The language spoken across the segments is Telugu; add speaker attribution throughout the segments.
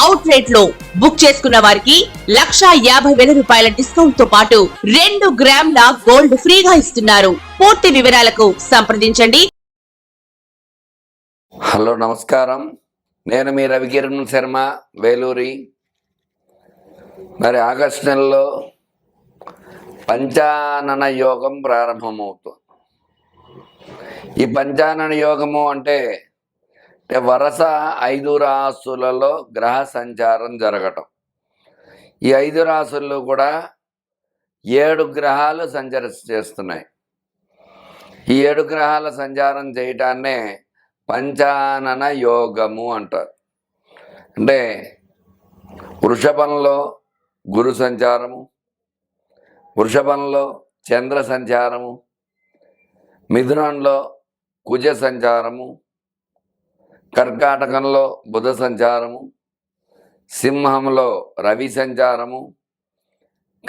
Speaker 1: అవుట్ రేట్లో బుక్ చేసుకున్న వారికి లక్షా యాభై వేల రూపాయల డిస్కౌంట్తో పాటు రెండు గ్రాముల గోల్డ్ ఫ్రీగా ఇస్తున్నారు. పూర్తి వివరాలకు సంప్రదించండి.
Speaker 2: హలో నమస్కారం. నేను మీ రవికిరణ్ శర్మ వేలూరి. మరి ఆగస్టు నెలలో పంచానన యోగం ప్రారంభమవుతుంది. ఈ పంచానన యోగము అంటే అంటే వరుస ఐదు రాసులలో గ్రహ సంచారం జరగటం. ఈ ఐదు రాసుల్లో కూడా ఏడు గ్రహాలు సంచర చేస్తున్నాయి. ఈ ఏడు గ్రహాల సంచారం చేయటాన్నే పంచానన యోగము అంటారు. అంటే వృషభంలో గురు సంచారము వృషభంలో చంద్ర సంచారము మిథునంలో కుజ సంచారము కర్కాటకంలో బుధ సంచారము సింహంలో రవి సంచారము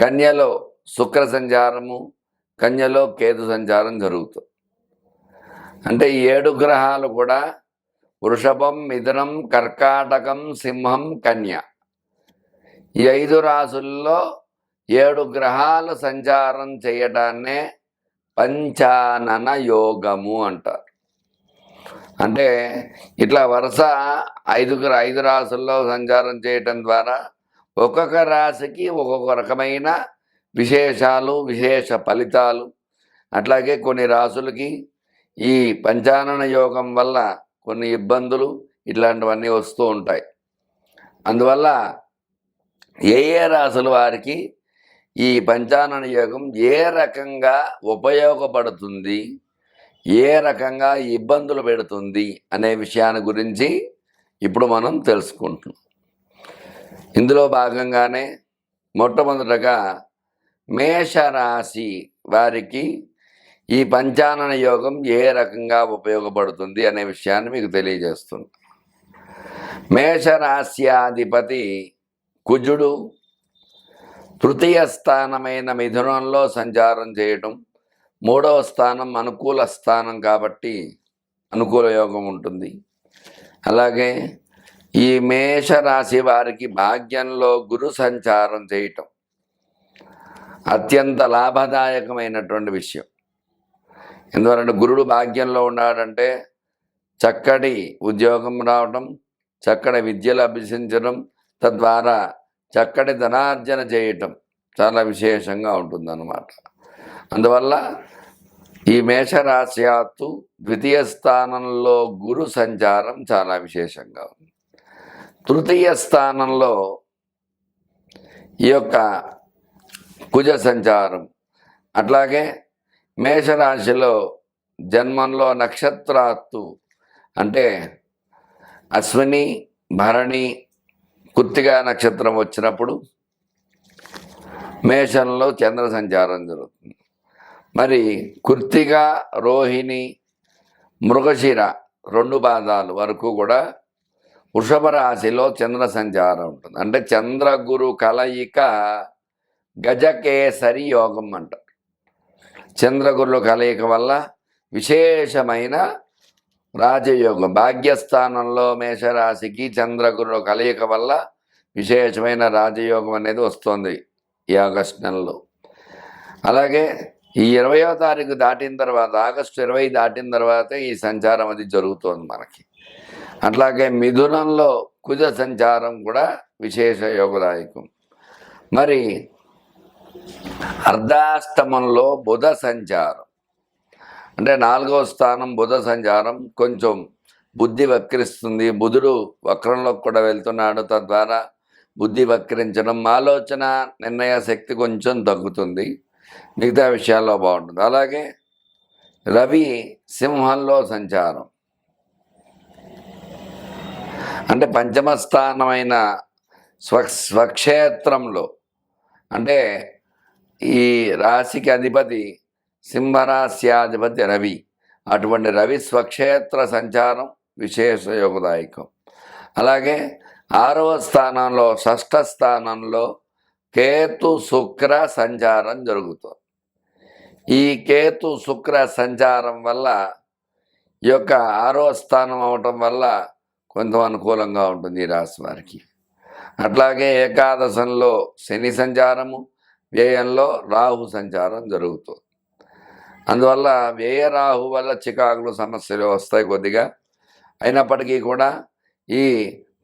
Speaker 2: కన్యలో శుక్ర సంచారము కన్యలో కేతు సంచారం జరుగుతుంది అంటే ఈ ఏడు గ్రహాలు కూడా వృషభం మిథునం కర్కాటకం సింహం కన్య. ఈ ఐదు రాసుల్లో ఏడు గ్రహాలు సంచారం చేయడాన్నే పంచానన యోగము అంటారు. అంటే ఇట్లా వరుస ఐదుగురు ఐదు రాసుల్లో సంచారం చేయటం ద్వారా ఒక్కొక్క రాశికి ఒక్కొక్క రకమైన విశేషాలు విశేష ఫలితాలు. అట్లాగే కొన్ని రాసులకి ఈ పంచానన యోగం వల్ల కొన్ని ఇబ్బందులు ఇట్లాంటివన్నీ వస్తూ ఉంటాయి. అందువల్ల ఏ ఏ రాసుల వారికి ఈ పంచానన యోగం ఏ రకంగా ఉపయోగపడుతుంది? ఏ రకంగా ఇబ్బందులు పెడుతుంది అనే విషయాన్ని గురించి ఇప్పుడు మనం తెలుసుకుంటున్నాం. ఇందులో భాగంగానే మొట్టమొదటగా మేషరాశి వారికి ఈ పంచానన యోగం ఏ రకంగా ఉపయోగపడుతుంది అనే విషయాన్ని మీకు తెలియజేస్తుంది మేషరాశ్యాధిపతి కుజుడు తృతీయ స్థానమైన మిథునంలో సంచారం చేయటం మూడవ స్థానం అనుకూల స్థానం కాబట్టి అనుకూల యోగం ఉంటుంది. అలాగే ఈ మేషరాశి వారికి భాగ్యంలో గురు సంచారం చేయటం అత్యంత లాభదాయకమైనటువంటి విషయం. ఎందువలన గురుడు భాగ్యంలో ఉన్నాడంటే చక్కటి ఉద్యోగం రావటం చక్కటి విద్యలు అభ్యసించడం తద్వారా చక్కటి ధనార్జన చేయటం చాలా విశేషంగా ఉంటుందన్నమాట. అందువల్ల ఈ మేషరాశ్యాత్తు ద్వితీయ స్థానంలో గురు సంచారం చాలా విశేషంగా ఉంది. తృతీయ స్థానంలో ఈ యొక్క కుజ సంచారం అట్లాగే మేషరాశిలో జన్మంలో నక్షత్రాత్తు అంటే అశ్విని భరణి కుర్తిగా నక్షత్రం వచ్చినప్పుడు మేషంలో చంద్ర సంచారం జరుగుతుంది. మరి కుర్తిగా రోహిణి మృగశిర రెండు పాదాలు వరకు కూడా వృషభ రాశిలో చంద్ర సంచారం ఉంటుంది. అంటే చంద్రగురు కలయిక గజకేసరి యోగం అంటారు చంద్రగురుల కలయిక వల్ల విశేషమైన రాజయోగం. భాగ్యస్థానంలో మేషరాశికి చంద్రగురుల కలయిక వల్ల విశేషమైన రాజయోగం అనేది వస్తుంది ఈ ఆగస్టు నెలలో. అలాగే ఈ ఇరవయో తారీఖు దాటిన తర్వాత ఆగస్టు ఇరవై దాటిన తర్వాత ఈ సంచారం అది జరుగుతోంది మనకి. అట్లాగే మిథునంలో కుజ సంచారం కూడా విశేష యోగదాయకం. మరి అర్ధాష్టమంలో బుధ సంచారం. అంటే నాలుగవ స్థానం బుధ సంచారం. కొంచెం బుద్ధి వక్రిస్తుంది. బుధుడు వక్రంలోకి కూడా వెళ్తున్నాడు. తద్వారా బుద్ధి వక్రించడం ఆలోచన నిర్ణయ శక్తి కొంచెం తగ్గుతుంది. మిగతా విషయాల్లో బాగుంటుంది. అలాగే రవి సింహంలో సంచారం. అంటే పంచమ స్థానమైన స్వ స్వక్షేత్రంలో. అంటే ఈ రాశికి అధిపతి సింహరాశ్యాధిపతి రవి. అటువంటి రవి స్వక్షేత్ర సంచారం విశేష యోగదాయకం అలాగే ఆరవ స్థానంలో షష్ఠ స్థానంలో కేతు శుక్ర సంచారం జరుగుతుంది. ఈ కేతు శుక్ర సంచారం వల్ల ఈ యొక్క ఆరో స్థానం అవటం వల్ల కొంత అనుకూలంగా ఉంటుంది ఈ రాశి వారికి. అట్లాగే ఏకాదశంలో శని సంచారము వ్యయంలో రాహు సంచారం జరుగుతుంది. అందువల్ల వ్యయ రాహు వల్ల చికాకులు సమస్యలు వస్తాయి కొద్దిగా. అయినప్పటికీ కూడా ఈ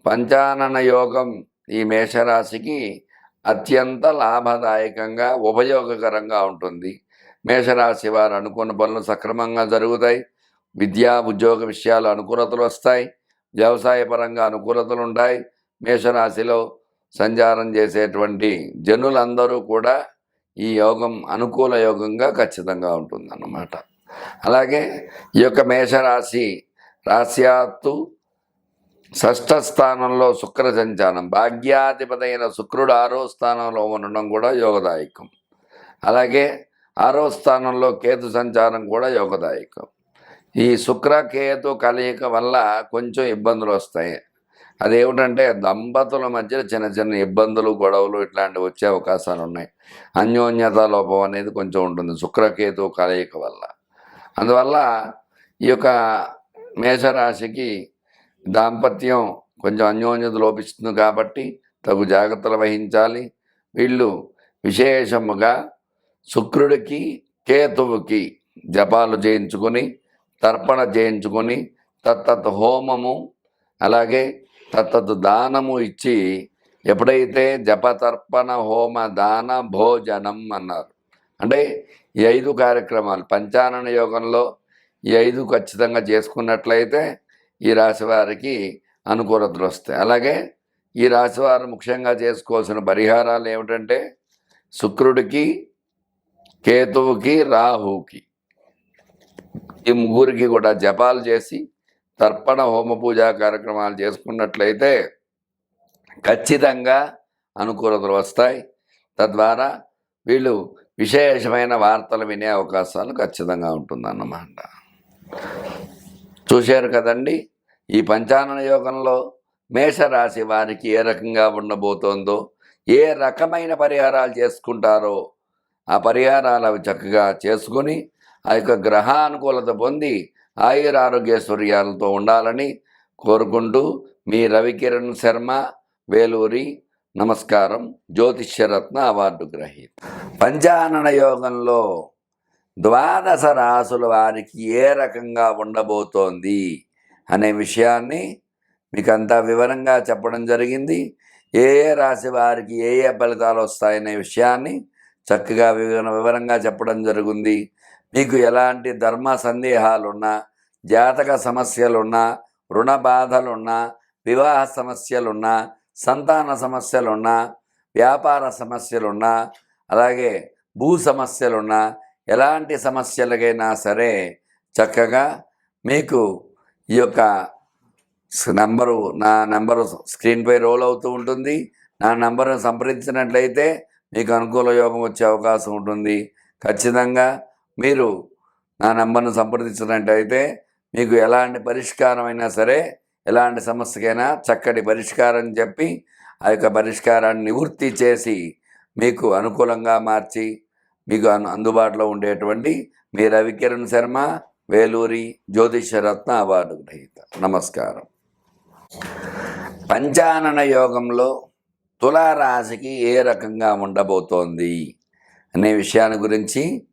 Speaker 2: పంచానన యోగం ఈ మేషరాశికి అత్యంత లాభదాయకంగా ఉపయోగకరంగా ఉంటుంది. మేషరాశి వారు అనుకున్న పనులు సక్రమంగా జరుగుతాయి. విద్యా ఉద్యోగ విషయాలు అనుకూలతలు వస్తాయి. వ్యవసాయ పరంగా అనుకూలతలు ఉంటాయి. మేషరాశిలో సంచారం చేసేటువంటి జనులందరూ కూడా ఈ యోగం అనుకూల యోగంగా ఖచ్చితంగా ఉంటుందన్నమాట. అలాగే ఈ యొక్క మేషరాశి రాశ్యాత్తు షష్ఠ స్థానంలో శుక్ర సంచారం భాగ్యాధిపతైన శుక్రుడు ఆరో స్థానంలో ఉండడం కూడా యోగదాయకం. అలాగే ఆరో స్థానంలో కేతు సంచారం కూడా యోగదాయకం. ఈ శుక్ర కేతు కలయిక వల్ల కొంచెం ఇబ్బందులు వస్తాయి. అదేమిటంటే దంపతుల మధ్య చిన్న చిన్న ఇబ్బందులు గొడవలు ఇట్లాంటివి వచ్చే అవకాశాలు ఉన్నాయి. అన్యోన్యత లోపం అనేది కొంచెం ఉంటుంది శుక్రకేతు కలయిక వల్ల. అందువల్ల ఈ యొక్క మేషరాశికి దాంపత్యం కొంచెం అన్యోన్యత లోపిస్తుంది కాబట్టి తగు జాగ్రత్తలు వహించాలి. వీళ్ళు విశేషముగా శుక్రుడికి కేతువుకి జపాలు చేయించుకొని తర్పణ చేయించుకొని తత్తత్ హోమము అలాగే తత్తత్ దానము ఇచ్చి ఎప్పుడైతే జపతర్పణ హోమ దాన భోజనం అన్నారు. అంటే ఈ ఐదు కార్యక్రమాలు పంచానన యోగంలో ఈ ఐదు ఖచ్చితంగా చేసుకున్నట్లయితే ఈ రాశి వారికి అనుకూలతలు వస్తాయి అలాగే ఈ రాశి వారు ముఖ్యంగా చేసుకోవాల్సిన పరిహారాలు ఏమిటంటే శుక్రుడికి కేతువుకి రాహుకి ఈ ముగ్గురికి కూడా జపాలు చేసి తర్పణ హోమ పూజా కార్యక్రమాలు చేసుకున్నట్లయితే ఖచ్చితంగా అనుకూలతలు వస్తాయి. తద్వారా వీళ్ళు విశేషమైన వార్తలు వినే అవకాశాలు ఖచ్చితంగా ఉంటుందన్నమాట. చూశారు కదండి ఈ పంచానన యోగంలో మేషరాశి వారికి ఏ రకంగా ఉండబోతోందో ఏ రకమైన పరిహారాలు చేసుకుంటారో ఆ పరిహారాలు అవి చక్కగా చేసుకుని ఆ యొక్క గ్రహానుకూలత పొంది ఆయుర ఆరోగ్యశ్వర్యాలతో ఉండాలని కోరుకుంటూ మీ రవికిరణ్ శర్మ వేలూరి నమస్కారం జ్యోతిష్యరత్న అవార్డు గ్రహీత. పంచానన యోగంలో ద్వాదశ రాసుల వారికి ఏ రకంగా ఉండబోతోంది అనే విషయాన్ని మీకు అంతా వివరంగా చెప్పడం జరిగింది. ఏ ఏ రాశి వారికి ఏ ఏ ఫలితాలు వస్తాయనే విషయాన్ని చక్కగా వివర వివరంగా చెప్పడం జరిగింది. మీకు ఎలాంటి ధర్మ సందేహాలున్నా జాతక సమస్యలున్నా రుణ బాధలున్నా వివాహ సమస్యలున్నా సంతాన సమస్యలున్నా వ్యాపార సమస్యలున్నా అలాగే భూ సమస్యలున్నా ఎలాంటి సమస్యలకైనా సరే చక్కగా మీకు ఈ యొక్క నంబరు నా నంబరు స్క్రీన్పై రోల్ అవుతూ ఉంటుంది. నా నంబరును సంప్రదించినట్లయితే మీకు అనుకూల యోగం వచ్చే అవకాశం ఉంటుంది. ఖచ్చితంగా మీరు నా నంబర్ను సంప్రదించినట్లయితే మీకు ఎలాంటి పరిష్కారం అయినా సరే ఎలాంటి సమస్యకైనా చక్కటి పరిష్కారం చెప్పి ఆ యొక్క పరిష్కారాన్ని నివృత్తి చేసి మీకు అనుకూలంగా మార్చి మీకు అందుబాటులో ఉండేటువంటి మీ రవికిరణ్ శర్మ వేలూరి జ్యోతిషరత్న అవార్డు గ్రహీత. నమస్కారం. పంచానన యోగంలో తులారాశికి ఏ రకంగా ఉండబోతోంది అనే విషయాన్ని గురించి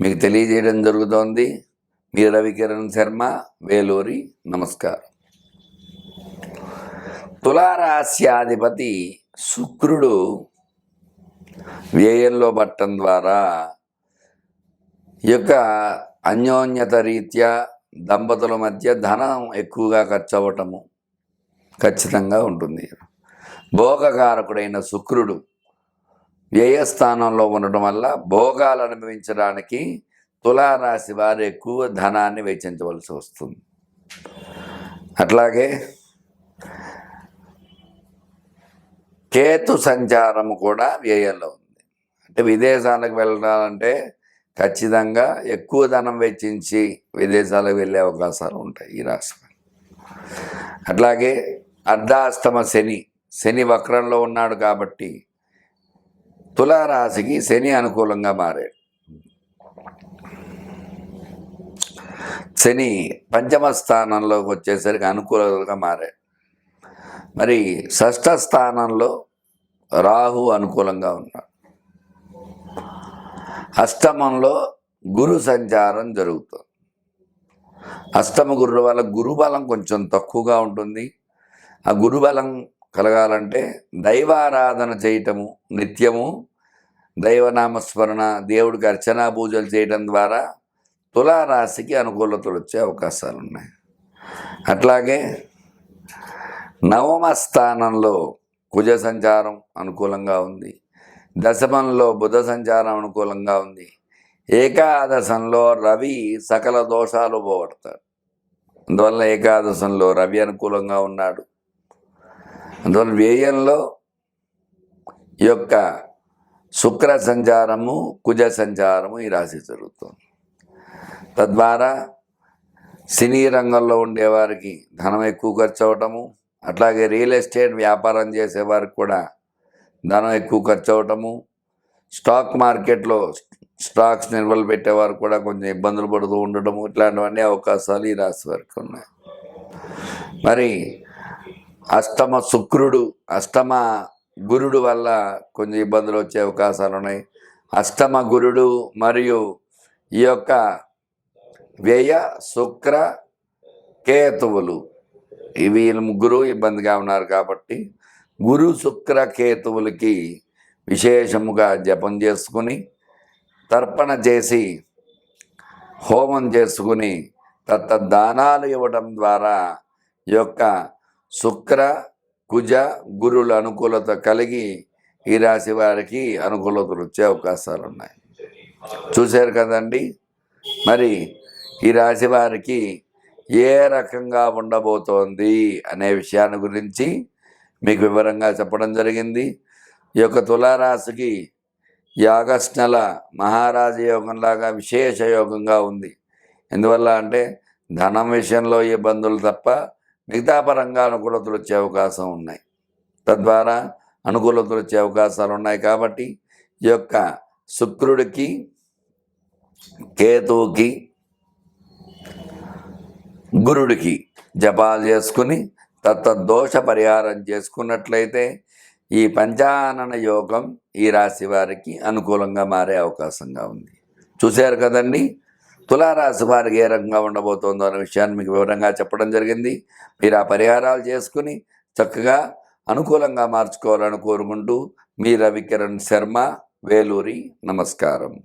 Speaker 2: మీకు తెలియజేయడం జరుగుతోంది. మీ రవికిరణ్ శర్మ వేలూరి నమస్కారం. తులారాశ్యాధిపతి శుక్రుడు వ్యయంలో పట్టడం ద్వారా ఈ యొక్క అన్యోన్యత రీత్యా దంపతుల మధ్య ధనం ఎక్కువగా ఖర్చు అవ్వటము ఖచ్చితంగా ఉంటుంది. భోగకారకుడైన శుక్రుడు వ్యయస్థానంలో ఉండటం వల్ల భోగాలు అనుభవించడానికి తులారాశి వారు ఎక్కువ ధనాన్ని వెచ్చించవలసి వస్తుంది. అట్లాగే కేతు సంచారం కూడా వ్యయంలో ఉంది. అంటే విదేశాలకు వెళ్ళాలంటే ఖచ్చితంగా ఎక్కువ ధనం వెచ్చించి విదేశాలకు వెళ్ళే అవకాశాలు ఉంటాయి ఈ రాశి అట్లాగే అర్ధాష్టమ శని శని వక్రంలో ఉన్నాడు కాబట్టి తులారాశికి శని అనుకూలంగా మారాడు. శని పంచమ స్థానంలోకి వచ్చేసరికి అనుకూలంగా మారాడు. మరి షష్ఠ స్థానంలో రాహు అనుకూలంగా ఉన్నాడు. అష్టమంలో గురు సంచారం జరుగుతుంది. అష్టమ గురువు వల్ల గురుబలం కొంచెం తక్కువగా ఉంటుంది. ఆ గురుబలం కలగాలంటే దైవారాధన చేయటము నిత్యము దైవనామస్మరణ దేవుడికి అర్చనా పూజలు చేయడం ద్వారా తులారాశికి అనుకూలతలు వచ్చే అవకాశాలు ఉన్నాయి అట్లాగే నవమ స్థానంలో కుజ సంచారం అనుకూలంగా ఉంది. దశమంలో బుధ సంచారం అనుకూలంగా ఉంది. ఏకాదశంలో రవి సకల దోషాలు పోగొడతాడు. అందువల్ల ఏకాదశంలో రవి అనుకూలంగా ఉన్నాడు. అందువల్ల వ్యయంలో యొక్క శుక్ర సంచారము కుజ సంచారము ఈ రాశి జరుగుతుంది. తద్వారా సినీ రంగంలో ఉండేవారికి ధనం ఎక్కువ ఖర్చు అవటము అట్లాగే రియల్ ఎస్టేట్ వ్యాపారం చేసేవారికి కూడా ధనం ఎక్కువ ఖర్చు అవటము స్టాక్ మార్కెట్లో స్టాక్స్ నిల్వలు పెట్టేవారు కూడా కొంచెం ఇబ్బందులు పడుతూ ఉండటము ఇట్లాంటివన్నీ అవకాశాలు ఈ రాశి వారికి ఉన్నాయి. మరి అష్టమ శుక్రుడు అష్టమ గురుడు వల్ల కొంచెం ఇబ్బందులు వచ్చే అవకాశాలు ఉన్నాయి. అష్టమ గురుడు మరియు ఈ యొక్క వ్యయ శుక్ర కేతువులు వీళ్ళు ముగ్గురు ఇబ్బందిగా ఉన్నారు కాబట్టి గురు శుక్ర కేతువులకి విశేషముగా జపం చేసుకుని తర్పణ చేసి హోమం చేసుకుని తత్త దానాలు ఇవ్వడం ద్వారా ఈ యొక్క శుక్ర కుజ గురుల అనుకూలత కలిగి ఈ రాశి వారికి అనుకూలతలు వచ్చే అవకాశాలు ఉన్నాయి. చూశారు కదండి? మరి ఈ రాశి వారికి ఏ రకంగా ఉండబోతోంది అనే విషయాన్ని గురించి మీకు వివరంగా చెప్పడం జరిగింది. ఈ యొక్క తులారాశికి ఈ నెల మహారాజ యోగంలాగా విశేష యోగంగా ఉంది. ఎందువల్ల అంటే ధనం విషయంలో ఇబ్బందులు తప్ప మిగతా పరంగా అనుకూలతలు వచ్చే అవకాశం ఉన్నాయి. తద్వారా అనుకూలతలు వచ్చే అవకాశాలు ఉన్నాయి కాబట్టి ఈ యొక్క శుక్రుడికి కేతువుకి గురుడికి జపాలు చేసుకుని తత్త దోష పరిహారం చేసుకున్నట్లయితే ఈ పంచానన యోగం ఈ రాశి వారికి అనుకూలంగా మారే అవకాశంగా ఉంది. చూశారు కదండి? తులారాశి వారికి ఏ రకంగా ఉండబోతోందో అనే విషయాన్ని మీకు వివరంగా చెప్పడం జరిగింది. మీరు ఆ పరిహారాలు చేసుకుని చక్కగా అనుకూలంగా మార్చుకోవాలని కోరుకుంటూ మీ రవికిరణ్ శర్మ వేలూరి నమస్కారం.